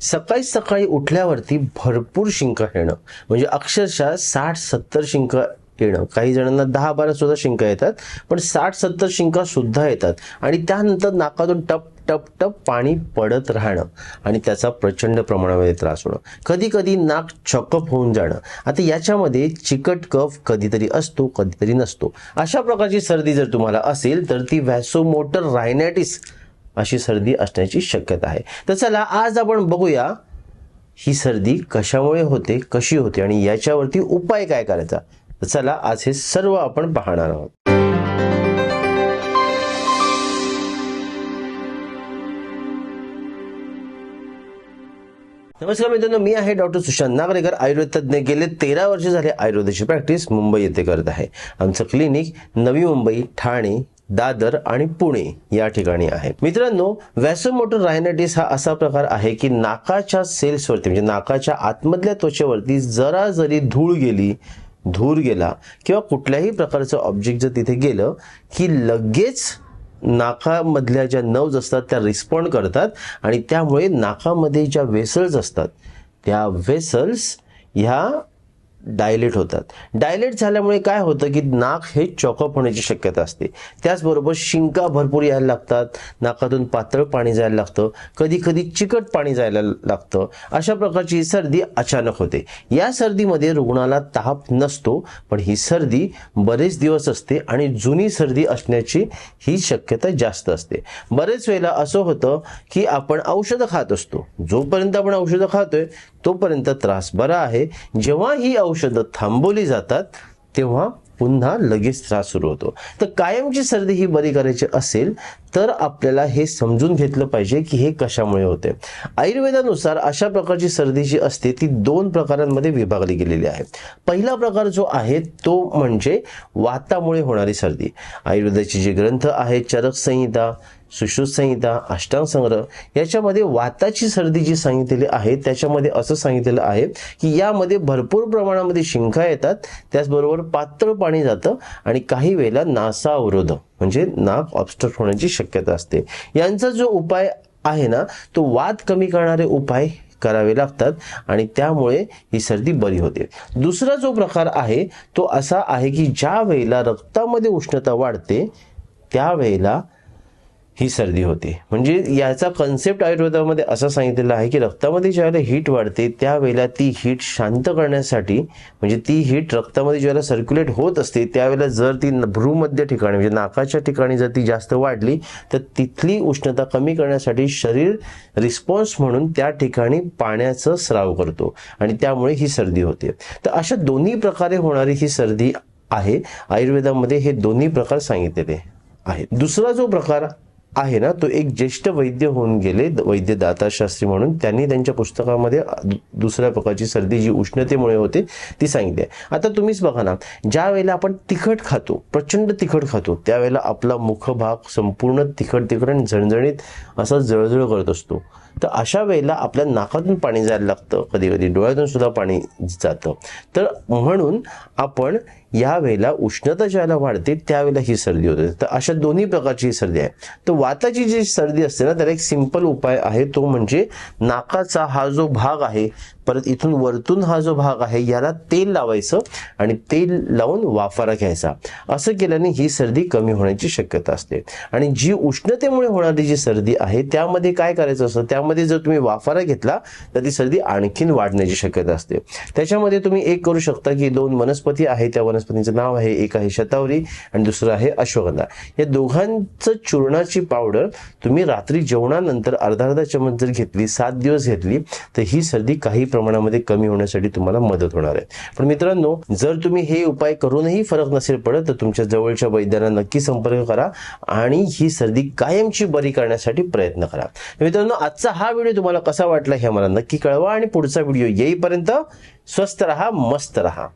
सकाळी सकाळी उठल्यावरती भरपूर शिंक येणं. म्हणजे अक्षरशः साठ सत्तर शिंक येणं. काही जणांना दहा बारा सुद्धा शिंका येतात पण साठ सत्तर शिंका सुद्धा येतात. आणि त्यानंतर नाकातून टप टप टप पाणी पडत राहणं. आणि त्याचा प्रचंड प्रमाणामध्ये त्रास होणं. कधी कधी नाक चॉकअप होऊन जाणं. आता याच्यामध्ये चिकट कफ कधीतरी असतो कधीतरी नसतो. अशा प्रकारची सर्दी जर तुम्हाला असेल तर ती व्हॅसोमोटर रायनॅटिस अशी सर्दी असण्याची शक्यता आहे. तर चला आज आपण बघूया ही सर्दी कशामुळे होते कशी होते आणि याच्यावरती उपाय काय करायचा? तर चला आज हे सर्व आपण पाहणार आहोत. नमस्कार मित्रांनो मी आहे डॉक्टर सुशांत नागरेकर आयुर्वेद तज्ज्ञ. गेले तेरा वर्ष झाले आयुर्वेदाची प्रॅक्टिस मुंबई येथे करत आहे. आमचं क्लिनिक नवी मुंबई ठाणे दादर आणि पुणे या ठिकाणी आहे मित्रांनो व्हॅसोमोटर रायनायटिस हा असा प्रकार आहे की नाकाच्या सेल्सवरती म्हणजे नाकाच्या आतमधल्या त्वचेवरती जरा जरी धूळ गेली धूर गेला किंवा कुठल्याही प्रकारचं ऑब्जेक्ट जर तिथे गेलं की लगेच नाकामधल्या ज्या नव्ज असतात त्या रिस्पॉन्ड करतात आणि त्यामुळे नाकामध्ये ज्या वेसल्स असतात त्या वेसल्स ह्या डायलेट होतात. डायलेट झाल्यामुळे काय होतं की नाक हे चॉकअप होण्याची शक्यता असते. त्याचबरोबर शिंका भरपूर यायला लागतात. नाकातून पातळ पाणी जायला लागतं. कधी कधी चिकट पाणी जायला लागतं. अशा प्रकारची सर्दी अचानक होते. या सर्दीमध्ये रुग्णाला ताप नसतो पण ही सर्दी बरेच दिवस असते आणि जुनी सर्दी असण्याची ही शक्यता जास्त असते. बरेच वेळेला असं होतं की आपण औषधं खात असतो. जोपर्यंत आपण औषधं खातोय तोपर्यंत त्रास बरा आहे. जेव्हा ही औषध थांबवली जातात तेव्हा पुन्हा लगेच त्रास सुरू होतो. तर कायमची सर्दी ही बरी करायची असेल तर आपल्याला हे समजून घेतलं पाहिजे की हे कशामुळे होते. आयुर्वेदानुसार अशा प्रकारची सर्दी जी असते ती दोन प्रकारांमध्ये विभागली गेलेली आहे. पहिला प्रकार जो आहे तो म्हणजे वातामुळे होणारी सर्दी. आयुर्वेदाची जी ग्रंथ आहेत चरक संहिता सुश्रुत संहिता संग्रह याच्यामध्ये वाताची सर्दी जी सांगितलेली आहे त्याच्यामध्ये असं सांगितलेलं आहे की यामध्ये भरपूर प्रमाणामध्ये शिंका येतात त्याचबरोबर पातळ पाणी जातं आणि काही वेळेला नासा अवरोध म्हणजे नाक ऑबस्ट्रक्ट होण्याची शक्यता असते. यांचा जो उपाय आहे ना तो वाद कमी करणारे उपाय करावे लागतात आणि त्यामुळे ही सर्दी बरी होते. दुसरा जो प्रकार आहे तो असा आहे की ज्या वेळेला रक्तामध्ये उष्णता वाढते त्यावेळेला ही सर्दी होते. म्हणजे याचा कन्सेप्ट आयुर्वेदामध्ये असं सांगितलेलं आहे की रक्तामध्ये ज्यावेळेला हीट वाढते त्यावेळेला ती हीट शांत करण्यासाठी म्हणजे ती हीट रक्तामध्ये ज्यावेळेला सर्क्युलेट होत असते त्यावेळेला जर ती भ्रूमध्य ठिकाणी म्हणजे नाकाच्या ठिकाणी जर ती जास्त वाढली तर तिथली उष्णता कमी करण्यासाठी शरीर रिस्पॉन्स म्हणून त्या ठिकाणी पाण्याचं स्राव करतो. आणि त्यामुळे ही सर्दी होते. तर अशा दोन्ही प्रकारे होणारी ही सर्दी आहे. आयुर्वेदामध्ये हे दोन्ही प्रकार सांगितलेले आहेत. दुसरा जो प्रकार आहे ना तो एक ज्येष्ठ वैद्य होऊन गेले वैद्य दाताशास्त्री म्हणून. त्यांनी त्यांच्या पुस्तकामध्ये दुसऱ्या प्रकारची सर्दी जी उष्णतेमुळे होते ती सांगितली आता तुम्हीच बघा ना ज्या वेळेला आपण तिखट खातो प्रचंड तिखट खातो त्यावेळेला आपला मुखभाग संपूर्ण तिखट तिखट आणि झणझणीत असा जळजळ करत असतो. तर अशा वेळेला आपल्या नाकातून पाणी जायला लागतं कधी कधी डोळ्यातून सुद्धा पाणी जातं. तर म्हणून आपण या वेळेला उष्णता ज्यावेळेला वाढते त्यावेळेला ही सर्दी होते. तर अशा दोन्ही प्रकारची ही सर्दी आहे. तर वाताची जी सर्दी असते ना त्याला एक सिंपल उपाय आहे तो म्हणजे नाकाचा हा जो भाग आहे परत इथून वरतून हा जो भाग आहे याला तेल लावायचं आणि तेल लावून वाफारा घ्यायचा. असं केल्याने ही सर्दी कमी होण्याची शक्यता असते. आणि जी उष्णतेमुळे होणारी जी सर्दी आहे त्यामध्ये काय करायचं असतं? त्यामध्ये जर तुम्ही वाफारा घेतला तर ती सर्दी आणखीन वाढण्याची शक्यता असते. त्याच्यामध्ये तुम्ही एक करू शकता की दोन वनस्पती आहे त्या वनस्पतीचं नाव आहे एक आहे शतावरी आणि दुसरं आहे अश्वगंधा. या दोघांचं चूर्णाची पावडर तुम्ही रात्री जेवणानंतर अर्धा अर्धा चमच जर घेतली सात दिवस घेतली तर ही सर्दी काही प्रमाणामध्ये कमी होण्यासाठी तुम्हाला मदत होणार आहे. पण मित्रांनो जर तुम्ही हे उपाय करूनही फरक नसेल पडत तर तुमच्या जवळच्या वैद्यांना नक्की संपर्क करा आणि ही सर्दी कायमची बरी करण्यासाठी प्रयत्न करा. मित्रांनो आजचा हा व्हिडिओ तुम्हाला कसा वाटला हे मला नक्की कळवा आणि पुढचा व्हिडिओ येईपर्यंत स्वस्त रहा मस्त रहा.